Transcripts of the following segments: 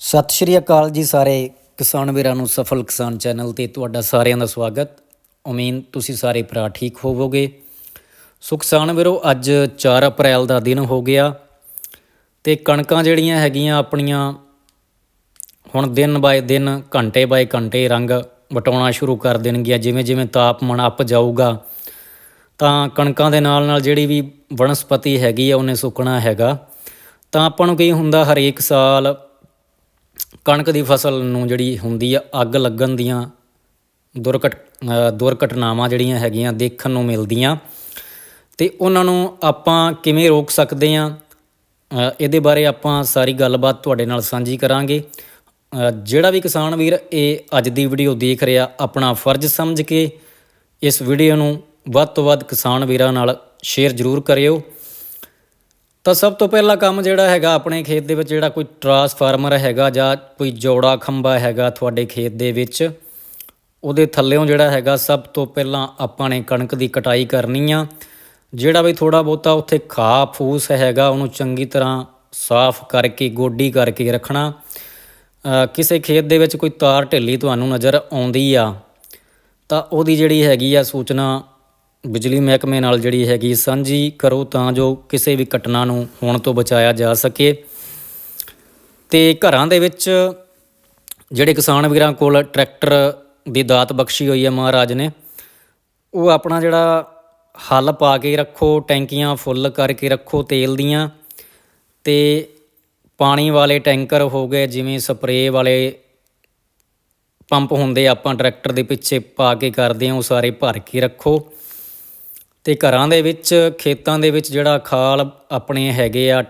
ਸਤਿ ਸ਼੍ਰੀ ਅਕਾਲ ਜੀ ਸਾਰੇ ਕਿਸਾਨ ਵੀਰਾਂ ਨੂੰ ਸਫਲ ਕਿਸਾਨ ਚੈਨਲ ਤੇ ਤੁਹਾਡਾ ਸਾਰਿਆਂ ਦਾ ਸਵਾਗਤ। ਉਮੀਦ ਤੁਸੀਂ ਸਾਰੇ ਭਰਾ ਠੀਕ ਹੋਵੋਗੇ। ਸੋ ਕਿਸਾਨ ਵੀਰੋ, ਅੱਜ 4 ਅਪ੍ਰੈਲ ਦਾ ਦਿਨ ਹੋ ਗਿਆ ਤੇ ਕਣਕਾਂ ਜਿਹੜੀਆਂ ਹੈਗੀਆਂ ਆਪਣੀਆਂ ਹੁਣ ਦਿਨ ਬਾਏ ਦਿਨ, ਘੰਟੇ ਬਾਏ ਘੰਟੇ ਰੰਗ ਵਟਾਉਣਾ ਸ਼ੁਰੂ ਕਰ ਦੇਣਗੀਆਂ। ਜਿਵੇਂ ਜਿਵੇਂ ਤਾਪਮਾਨ ਅੱਪ ਜਾਊਗਾ, ਤਾਂ ਕਣਕਾਂ ਦੇ ਨਾਲ ਨਾਲ ਜਿਹੜੀ ਵੀ ਵਨਸਪਤੀ ਹੈਗੀ ਆ, ਉਹਨੇ ਸੁੱਕਣਾ ਹੈਗਾ। ਤਾਂ ਆਪਾਂ ਨੂੰ ਕੀ ਹੁੰਦਾ, ਹਰੇਕ ਸਾਲ ਕਣਕ ਦੀ ਫਸਲ ਨੂੰ ਜਿਹੜੀ ਹੁੰਦੀ ਆ, ਅੱਗ ਲੱਗਣ ਦੀਆਂ ਦੁਰਘਟ ਦੁਰਘਟਨਾਵਾਂ ਜਿਹੜੀਆਂ ਹੈਗੀਆਂ ਦੇਖਣ ਨੂੰ ਮਿਲਦੀਆਂ। ਤੇ ਉਹਨਾਂ ਨੂੰ ਆਪਾਂ ਕਿਵੇਂ ਰੋਕ ਸਕਦੇ ਆ? ਇਹਦੇ ਬਾਰੇ ਆਪਾਂ ਸਾਰੀ ਗੱਲਬਾਤ ਤੁਹਾਡੇ ਨਾਲ ਸਾਂਝੀ ਕਰਾਂਗੇ। ਜਿਹੜਾ ਵੀ ਕਿਸਾਨ ਵੀਰ ਇਹ ਅੱਜ ਦੀ ਵੀਡੀਓ ਦੇਖ ਰਿਹਾ, ਆਪਣਾ ਫਰਜ਼ ਸਮਝ ਕੇ ਇਸ ਵੀਡੀਓ ਨੂੰ ਵੱਧ ਤੋਂ ਵੱਧ ਕਿਸਾਨ ਵੀਰਾਂ ਨਾਲ ਸ਼ੇਅਰ ਜ਼ਰੂਰ ਕਰਿਓ। ਤਾਂ ਸਭ ਤੋਂ ਪਹਿਲਾ ਕੰਮ ਜਿਹੜਾ ਹੈਗਾ ਆਪਣੇ ਖੇਤ ਦੇ ਵਿੱਚ ਜਿਹੜਾ ਕੋਈ ਟਰਾਂਸਫਾਰਮਰ ਹੈਗਾ ਜਾਂ ਕੋਈ ਜੋੜਾ ਖੰਭਾ ਹੈਗਾ ਤੁਹਾਡੇ ਖੇਤ ਦੇ ਵਿੱਚ, ਉਹਦੇ ਥੱਲੇੋਂ ਜਿਹੜਾ ਹੈਗਾ ਸਭ ਤੋਂ ਪਹਿਲਾਂ ਆਪਾਂ ਨੇ ਕਣਕ ਦੀ ਕਟਾਈ ਕਰਨੀ ਆ। ਜਿਹੜਾ ਵੀ ਥੋੜਾ ਬਹੁਤਾ ਉੱਥੇ ਖਾ ਫੂਸ ਹੈਗਾ, ਉਹਨੂੰ ਚੰਗੀ ਤਰ੍ਹਾਂ ਸਾਫ਼ ਕਰਕੇ, ਗੋਡੀ ਕਰਕੇ ਰੱਖਣਾ। ਕਿਸੇ ਖੇਤ ਦੇ ਵਿੱਚ ਕੋਈ ਤਾਰ ਢਿੱਲੀ ਤੁਹਾਨੂੰ ਨਜ਼ਰ ਆਉਂਦੀ ਆ, ਤਾਂ ਉਹਦੀ ਜਿਹੜੀ ਹੈਗੀ ਆ ਸੂਚਨਾ ਬਿਜਲੀ ਮਹਿਕਮੇ ਨਾਲ ਜਿਹੜੀ ਹੈਗੀ ਸਾਂਝੀ ਕਰੋ ਤਾਂ ਜੋ ਕਿਸੇ ਵੀ ਘਟਨਾ ਨੂੰ ਹੋਣ ਤੋਂ ਬਚਾਇਆ ਜਾ ਸਕੇ। ਤੇ ਘਰਾਂ ਦੇ ਵਿੱਚ ਜਿਹੜੇ ਕਿਸਾਨ ਵੀਰਾਂ ਕੋਲ ਟਰੈਕਟਰ ਦੀ ਦਾਤ ਬਖਸ਼ੀ ਹੋਈ ਹੈ ਮਹਾਰਾਜ ਨੇ, ਉਹ ਆਪਣਾ ਜਿਹੜਾ ਹੱਲ ਪਾ ਕੇ ਰੱਖੋ, ਟੈਂਕੀਆਂ ਫੁੱਲ ਕਰਕੇ ਰੱਖੋ ਤੇਲ ਦੀਆਂ। ਤੇ ਪਾਣੀ ਵਾਲੇ ਟੈਂਕਰ ਹੋ ਗਏ, ਜਿਵੇਂ ਸਪਰੇਅ ਵਾਲੇ ਪੰਪ ਹੁੰਦੇ ਆਪਾਂ ਟਰੈਕਟਰ ਦੇ ਪਿੱਛੇ ਪਾ ਕੇ ਕਰਦੇ ਹਾਂ, ਉਹ ਸਾਰੇ ਭਰ ਕੇ ਰੱਖੋ। ਤੇ ਘਰਾਂ ਦੇ ਵਿੱਚ, ਖੇਤਾਂ ਦੇ ਵਿੱਚ ਜਿਹੜਾ ਖਾਲ ਆਪਣੇ ਹੈਗੇ ਆ,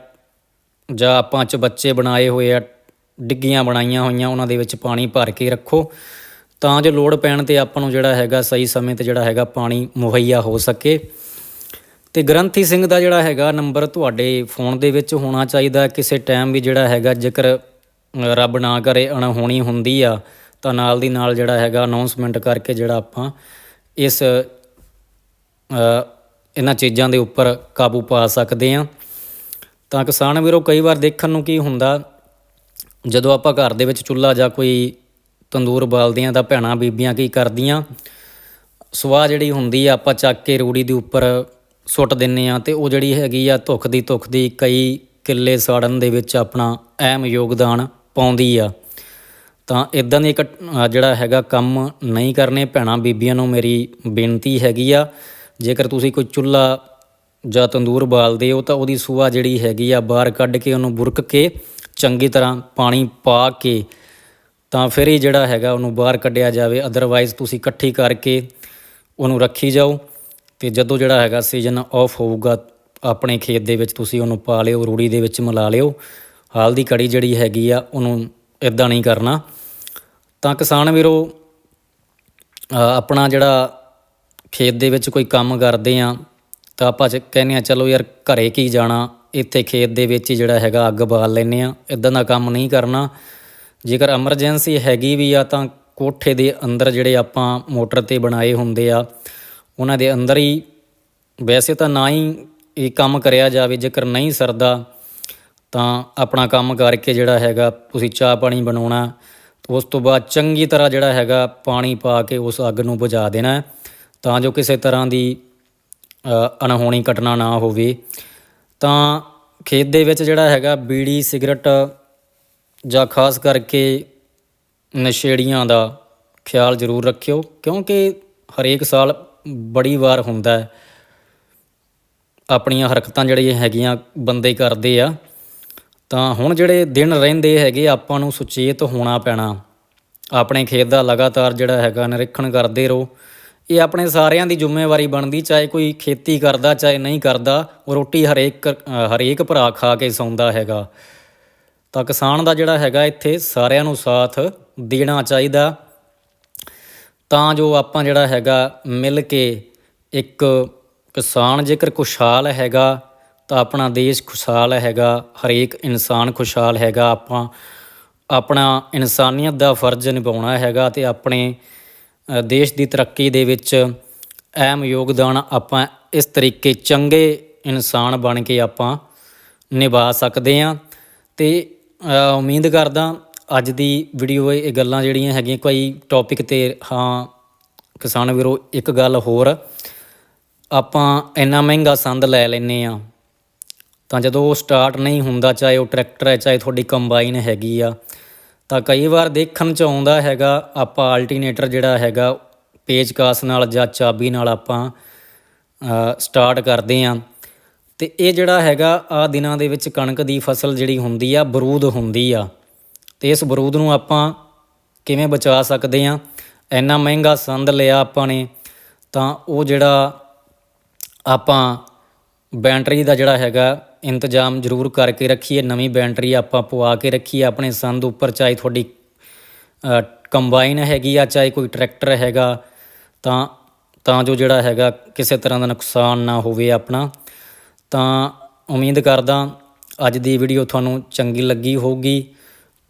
ਜਾਂ ਆਪਾਂ ਚ ਬੱਚੇ ਬਣਾਏ ਹੋਏ ਆ, ਡਿੱਗੀਆਂ ਬਣਾਈਆਂ ਹੋਈਆਂ, ਉਹਨਾਂ ਦੇ ਵਿੱਚ ਪਾਣੀ ਭਰ ਕੇ ਰੱਖੋ। ਤਾਂ ਜੋ ਲੋੜ ਪੈਣ ਤੇ ਆਪਾਂ ਨੂੰ ਜਿਹੜਾ ਹੈਗਾ ਸਹੀ ਸਮੇਂ ਤੇ ਜਿਹੜਾ ਹੈਗਾ ਪਾਣੀ ਮੁਹੱਈਆ ਹੋ ਸਕੇ। ਤੇ ਗ੍ਰੰਥੀ ਸਿੰਘ ਦਾ ਜਿਹੜਾ ਹੈਗਾ ਨੰਬਰ ਤੁਹਾਡੇ ਫੋਨ ਦੇ ਵਿੱਚ ਹੋਣਾ ਚਾਹੀਦਾ। ਕਿਸੇ ਟਾਈਮ ਵੀ ਜਿਹੜਾ ਹੈਗਾ ਜੇਕਰ ਰੱਬ ਨਾ ਕਰੇ, ਅਣਹੋਣੀ ਹੁੰਦੀ ਆ, ਤਾਂ ਨਾਲ ਦੀ ਨਾਲ ਜਿਹੜਾ ਹੈਗਾ ਅਨਾਉਂਸਮੈਂਟ ਕਰਕੇ ਜਿਹੜਾ ਆਪਾਂ ਇਸ ਇਹਨਾਂ ਚੀਜ਼ਾਂ ਦੇ ਉੱਪਰ ਕਾਬੂ ਪਾ ਸਕਦੇ ਹਾਂ। ਤਾਂ ਕਿਸਾਨ ਵੀਰੋ, ਕਈ ਵਾਰ ਦੇਖਣ ਨੂੰ ਕੀ ਹੁੰਦਾ, ਜਦੋਂ ਆਪਾਂ ਘਰ ਦੇ ਵਿੱਚ ਚੁੱਲ੍ਹਾ ਜਾਂ ਕੋਈ ਤੰਦੂਰ ਬਾਲਦੇ ਆ ਤਾਂ ਭੈਣਾਂ ਬੀਬੀਆਂ ਕੀ ਕਰਦੀਆਂ, ਸਵਾਹ ਜਿਹੜੀ ਹੁੰਦੀ ਆ ਆਪਾਂ ਚੱਕ ਕੇ ਰੂੜੀ ਦੇ ਉੱਪਰ ਸੁੱਟ ਦਿੰਨੇ ਆ ਤੇ ਉਹ ਜਿਹੜੀ ਹੈਗੀ ਆ ਧੁੱਖ ਦੀ ਧੁੱਖ ਦੀ ਕਈ ਕਿੱਲੇ ਸਾੜਨ ਦੇ ਵਿੱਚ ਆਪਣਾ ਅਹਿਮ ਯੋਗਦਾਨ ਪਾਉਂਦੀ ਆ। ਤਾਂ ਇਦਾਂ ਦੇ ਇੱਕ ਜਿਹੜਾ ਹੈਗਾ ਕੰਮ ਨਹੀਂ ਕਰਨੇ, ਭੈਣਾਂ ਬੀਬੀਆਂ ਨੂੰ ਮੇਰੀ ਬੇਨਤੀ ਹੈਗੀ ਆ ਜੇਕਰ ਤੁਸੀਂ ਕੋਈ ਚੁੱਲ੍ਹਾ ਜਾਂ ਤੰਦੂਰ ਬਾਲਦੇ ਹੋ ਤਾਂ ਉਹਦੀ ਸੂਆ ਜਿਹੜੀ ਹੈਗੀ ਆ ਬਾਹਰ ਕੱਢ ਕੇ ਉਹਨੂੰ ਬੁਰਕ ਕੇ ਚੰਗੀ ਤਰ੍ਹਾਂ ਪਾਣੀ ਪਾ ਕੇ ਤਾਂ ਫਿਰ ਹੀ ਜਿਹੜਾ ਹੈਗਾ ਉਹਨੂੰ ਬਾਹਰ ਕੱਢਿਆ ਜਾਵੇ। ਅਦਰਵਾਈਜ਼ ਤੁਸੀਂ ਇਕੱਠੀ ਕਰਕੇ ਉਹਨੂੰ ਰੱਖੀ ਜਾਓ ਤੇ ਜਦੋਂ ਜਿਹੜਾ ਹੈਗਾ ਸੀਜ਼ਨ ਆਫ ਹੋਊਗਾ, ਆਪਣੇ ਖੇਤ ਦੇ ਵਿੱਚ ਤੁਸੀਂ ਉਹਨੂੰ ਪਾ ਲਿਓ, ਰੂੜੀ ਦੇ ਵਿੱਚ ਮਿਲਾ ਲਿਓ। ਹਾਲ ਦੀ ਕੜੀ ਜਿਹੜੀ ਹੈਗੀ ਆ, ਉਹਨੂੰ ਇਦਾਂ ਨਹੀਂ ਕਰਨਾ। ਤਾਂ ਕਿਸਾਨ ਵੀਰੋ ਆਪਣਾ ਜਿਹੜਾ ਖੇਤ ਦੇ ਵਿੱਚ ਕੋਈ ਕੰਮ ਕਰਦੇ ਆ, ਤਾਂ ਆਪਾਂ ਚ ਕਹਿੰਦੇ ਆ, ਚਲੋ ਯਾਰ ਘਰੇ ਕੀ ਜਾਣਾ? ਇੱਥੇ ਖੇਤ ਦੇ ਵਿੱਚ ਹੀ ਜਿਹੜਾ ਹੈਗਾ ਅੱਗ ਬਾਲ ਲੈਨੇ ਆ ਇਦਾਂ ਦਾ ਕੰਮ ਨਹੀਂ ਕਰਨਾ। ਜੇਕਰ ਐਮਰਜੈਂਸੀ ਹੈਗੀ ਵੀ ਆ, ਤਾਂ ਕੋਠੇ ਦੇ ਅੰਦਰ ਜਿਹੜੇ ਆਪਾਂ ਮੋਟਰ ਤੇ ਬਣਾਏ ਹੁੰਦੇ ਆ, ਉਹਨਾਂ ਦੇ ਅੰਦਰ ਹੀ ਵੈਸੇ ਤਾਂ ਨਾ ਹੀ ਇਹ ਕੰਮ ਕਰਿਆ ਜਾਵੇ, ਜੇਕਰ ਨਹੀਂ ਸਰਦਾ, ਤਾਂ ਆਪਣਾ ਕੰਮ ਕਰਕੇ ਜਿਹੜਾ ਹੈਗਾ ਤੁਸੀਂ ਚਾਹ ਪਾਣੀ ਬਣਾਉਣਾ, ਉਸ ਤੋਂ ਬਾਅਦ ਚੰਗੀ ਤਰ੍ਹਾਂ ਜਿਹੜਾ ਹੈਗਾ ਪਾਣੀ ਪਾ ਕੇ ਉਸ ਅੱਗ ਨੂੰ ਬੁਝਾ ਦੇਣਾ। ਤਾਂ ਜੋ ਕਿਸੇ ਤਰ੍ਹਾਂ ਦੀ ਅਣਹੋਣੀ ਘਟਨਾ ਨਾ ਹੋਵੇ। ਤਾਂ ਖੇਤ ਦੇ ਵਿੱਚ ਜਿਹੜਾ ਹੈਗਾ ਬੀੜੀ, ਸਿਗਰਟ ਜਾਂ ਖਾਸ ਕਰਕੇ ਨਸ਼ੇੜੀਆਂ ਦਾ ਖਿਆਲ ਜ਼ਰੂਰ ਰੱਖਿਓ, ਕਿਉਂਕਿ ਹਰੇਕ ਸਾਲ ਬੜੀ ਵਾਰ ਹੁੰਦਾ ਹੈ। ਆਪਣੀਆਂ ਹਰਕਤਾਂ ਜਿਹੜੀਆਂ ਹੈਗੀਆਂ ਬੰਦੇ ਕਰਦੇ ਆ, ਤਾਂ ਹੁਣ ਜਿਹੜੇ ਦਿਨ ਰਹਿੰਦੇ ਹੈਗੇ, ਆਪਾਂ ਨੂੰ ਸੁਚੇਤ ਹੋਣਾ ਪੈਣਾ। ਆਪਣੇ ਖੇਤ ਦਾ ਲਗਾਤਾਰ ਜਿਹੜਾ ਹੈਗਾ ਨਿਰੀਖਣ ਕਰਦੇ ਰਹੋ। ਇਹ ਆਪਣੇ ਸਾਰਿਆਂ ਦੀ ਜ਼ਿੰਮੇਵਾਰੀ ਬਣਦੀ, ਚਾਹੇ ਕੋਈ ਖੇਤੀ ਕਰਦਾ, ਚਾਹੇ ਨਹੀਂ ਕਰਦਾ ਰੋਟੀ ਹਰੇਕ ਹਰੇਕ ਭਰਾ ਖਾ ਕੇ ਸੌਂਦਾ ਹੈਗਾ। ਤਾਂ ਕਿਸਾਨ ਦਾ ਜਿਹੜਾ ਹੈਗਾ, ਇੱਥੇ ਸਾਰਿਆਂ ਨੂੰ ਸਾਥ ਦੇਣਾ ਚਾਹੀਦਾ। ਤਾਂ ਜੋ ਆਪਾਂ ਜਿਹੜਾ ਹੈਗਾ, ਮਿਲ ਕੇ ਇੱਕ ਕਿਸਾਨ ਜੇਕਰ ਖੁਸ਼ਹਾਲ ਹੈਗਾ, ਤਾਂ ਆਪਣਾ ਦੇਸ਼ ਖੁਸ਼ਹਾਲ ਹੈਗਾ, ਹਰੇਕ ਇਨਸਾਨ ਖੁਸ਼ਹਾਲ ਹੈਗਾ। ਆਪਾਂ ਆਪਣਾ ਇਨਸਾਨੀਅਤ ਦਾ ਫਰਜ਼ ਨਿਭਾਉਣਾ ਹੈਗਾ ਤੇ ਆਪਣੇ ਦੇਸ਼ ਦੀ ਤਰੱਕੀ ਦੇ ਵਿੱਚ ਅਹਿਮ ਯੋਗਦਾਨ ਆਪਾਂ ਇਸ ਤਰੀਕੇ ਚੰਗੇ ਇਨਸਾਨ ਬਣ ਕੇ ਆਪਾਂ ਨਿਭਾ ਸਕਦੇ ਹਾਂ। ਤੇ ਉਮੀਦ ਕਰਦਾ ਅੱਜ ਦੀ ਵੀਡੀਓ ਇਹ ਗੱਲਾਂ ਜਿਹੜੀਆਂ ਹੈਗੀਆਂ, ਕੋਈ ਟੌਪਿਕ ਤੇ ਹਾਂ, ਕਿਸਾਨ ਵੀਰੋ, ਇੱਕ ਗੱਲ ਹੋਰ, ਆਪਾਂ ਇੰਨਾ ਮਹਿੰਗਾ ਸੰਦ ਲੈ ਲੈਨੇ ਆ ਤਾਂ ਜਦੋਂ ਉਹ ਸਟਾਰਟ ਨਹੀਂ ਹੁੰਦਾ, ਚਾਹੇ ਉਹ ਟਰੈਕਟਰ ਹੈ, ਚਾਹੇ ਤੁਹਾਡੀ ਕੰਬਾਈਨ ਹੈਗੀ ਆ ਤਾਂ ਕਈ ਵਾਰ ਦੇਖਣ ਚ ਆਉਂਦਾ ਹੈਗਾ, ਆਪਾਂ ਅਲਟਰਨੇਟਰ ਜਿਹੜਾ ਹੈਗਾ ਪੇਚਕਾਸ ਨਾਲ ਜਾਂ ਚਾਬੀ ਨਾਲ ਆਪਾਂ ਸਟਾਰਟ ਕਰਦੇ ਆ। ਤੇ ਇਹ ਜਿਹੜਾ ਹੈਗਾ ਆ ਦਿਨਾਂ ਦੇ ਵਿੱਚ ਕਣਕ ਦੀ ਫਸਲ ਜਿਹੜੀ ਹੁੰਦੀ ਆ, ਬਰੂਦ ਹੁੰਦੀ ਆ। ਤੇ ਇਸ ਬਰੂਦ ਨੂੰ ਆਪਾਂ ਕਿਵੇਂ ਬਚਾ ਸਕਦੇ ਆ? ਇੰਨਾ ਮਹਿੰਗਾ ਸੰਦ ਲਿਆ ਆਪਾਂ ਨੇ, ਤਾਂ ਉਹ ਜਿਹੜਾ ਆਪਾਂ ਬੈਟਰੀ ਦਾ ਜਿਹੜਾ ਹੈਗਾ ਇੰਤਜ਼ਾਮ ਜ਼ਰੂਰ ਕਰਕੇ ਰੱਖੀਏ। ਨਵੀਂ ਬੈਟਰੀ ਆਪਾਂ ਪਵਾ ਕੇ ਰੱਖੀਏ। ਆਪਣੇ ਸੰਦ ਉੱਪਰ ਚਾਹੇ ਤੁਹਾਡੀ ਕੰਬਾਈਨ ਹੈਗੀ ਆ, ਚਾਹੇ ਕੋਈ ਟਰੈਕਟਰ ਹੈਗਾ, ਤਾਂ ਤਾਂ ਜੋ ਜਿਹੜਾ ਹੈਗਾ ਕਿਸੇ ਤਰ੍ਹਾਂ ਦਾ ਨੁਕਸਾਨ ਨਾ ਹੋਵੇ ਆਪਣਾ। ਤਾਂ ਉਮੀਦ ਕਰਦਾ ਅੱਜ ਦੀ ਵੀਡੀਓ ਤੁਹਾਨੂੰ ਚੰਗੀ ਲੱਗੀ ਹੋਊਗੀ।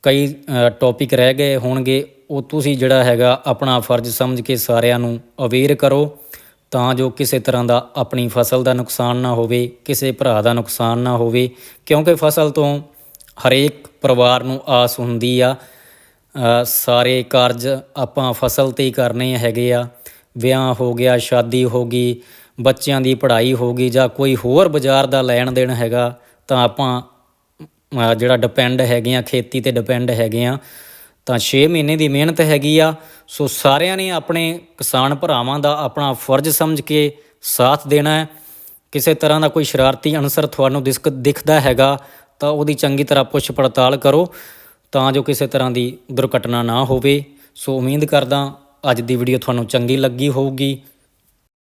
ਕਈ ਟੌਪਿਕ ਰਹਿ ਗਏ ਹੋਣਗੇ। ਉਹ ਤੁਸੀਂ ਜਿਹੜਾ ਹੈਗਾ ਆਪਣਾ ਫਰਜ਼ ਸਮਝ ਕੇ ਸਾਰਿਆਂ ਨੂੰ ਅਵੇਅਰ ਕਰੋ। ਤਾਂ ਜੋ ਕਿਸੇ ਤਰ੍ਹਾਂ ਦਾ ਆਪਣੀ ਫਸਲ ਦਾ ਨੁਕਸਾਨ ਨਾ ਹੋਵੇ, ਕਿਸੇ ਭਰਾ ਦਾ ਨੁਕਸਾਨ ਨਾ ਹੋਵੇ, ਕਿਉਂਕਿ ਫਸਲ ਤੋਂ ਹਰੇਕ ਪਰਿਵਾਰ ਨੂੰ ਆਸ ਹੁੰਦੀ ਆ ਸਾਰੇ ਕਾਰਜ ਆਪਾਂ ਫਸਲ ਤੇ ਹੀ ਕਰਨੇ ਹੈਗੇ ਆ। ਵਿਆਹ ਹੋ ਗਿਆ, ਸ਼ਾਦੀ ਹੋ ਗਈ, ਬੱਚਿਆਂ ਦੀ ਪੜ੍ਹਾਈ ਹੋ ਗਈ ਜਾਂ ਕੋਈ ਹੋਰ ਬਾਜ਼ਾਰ ਦਾ ਲੈਣ ਦੇਣ ਹੈਗਾ, ਤਾਂ ਆਪਾਂ ਜਿਹੜਾ ਡਿਪੈਂਡ ਹੈਗੇ ਆ, ਖੇਤੀ ਤੇ ਡਿਪੈਂਡ ਹੈਗੇ ਆ ਤਾਂ 6 ਮਹੀਨੇ ਦੀ ਮਿਹਨਤ ਹੈਗੀ ਆ। ਸੋ ਸਾਰਿਆਂ ਨੇ ਆਪਣੇ ਕਿਸਾਨ ਭਰਾਵਾਂ ਦਾ ਆਪਣਾ ਫਰਜ਼ ਸਮਝ ਕੇ ਸਾਥ ਦੇਣਾ ਹੈ। ਕਿਸੇ ਤਰ੍ਹਾਂ ਦਾ ਕੋਈ ਸ਼ਰਾਰਤੀ ਅਨਸਰ ਤੁਹਾਨੂੰ ਦਿਸਕ ਦਿਖਦਾ ਹੈਗਾ, ਤਾਂ ਉਹਦੀ ਚੰਗੀ ਤਰ੍ਹਾਂ ਪੁੱਛ ਪੜਤਾਲ ਕਰੋ, ਤਾਂ ਜੋ ਕਿਸੇ ਤਰ੍ਹਾਂ ਦੀ ਦੁਰਘਟਨਾ ਨਾ ਹੋਵੇ। ਸੋ ਉਮੀਦ ਕਰਦਾ ਅੱਜ ਦੀ ਵੀਡੀਓ ਤੁਹਾਨੂੰ ਚੰਗੀ ਲੱਗੀ ਹੋਊਗੀ।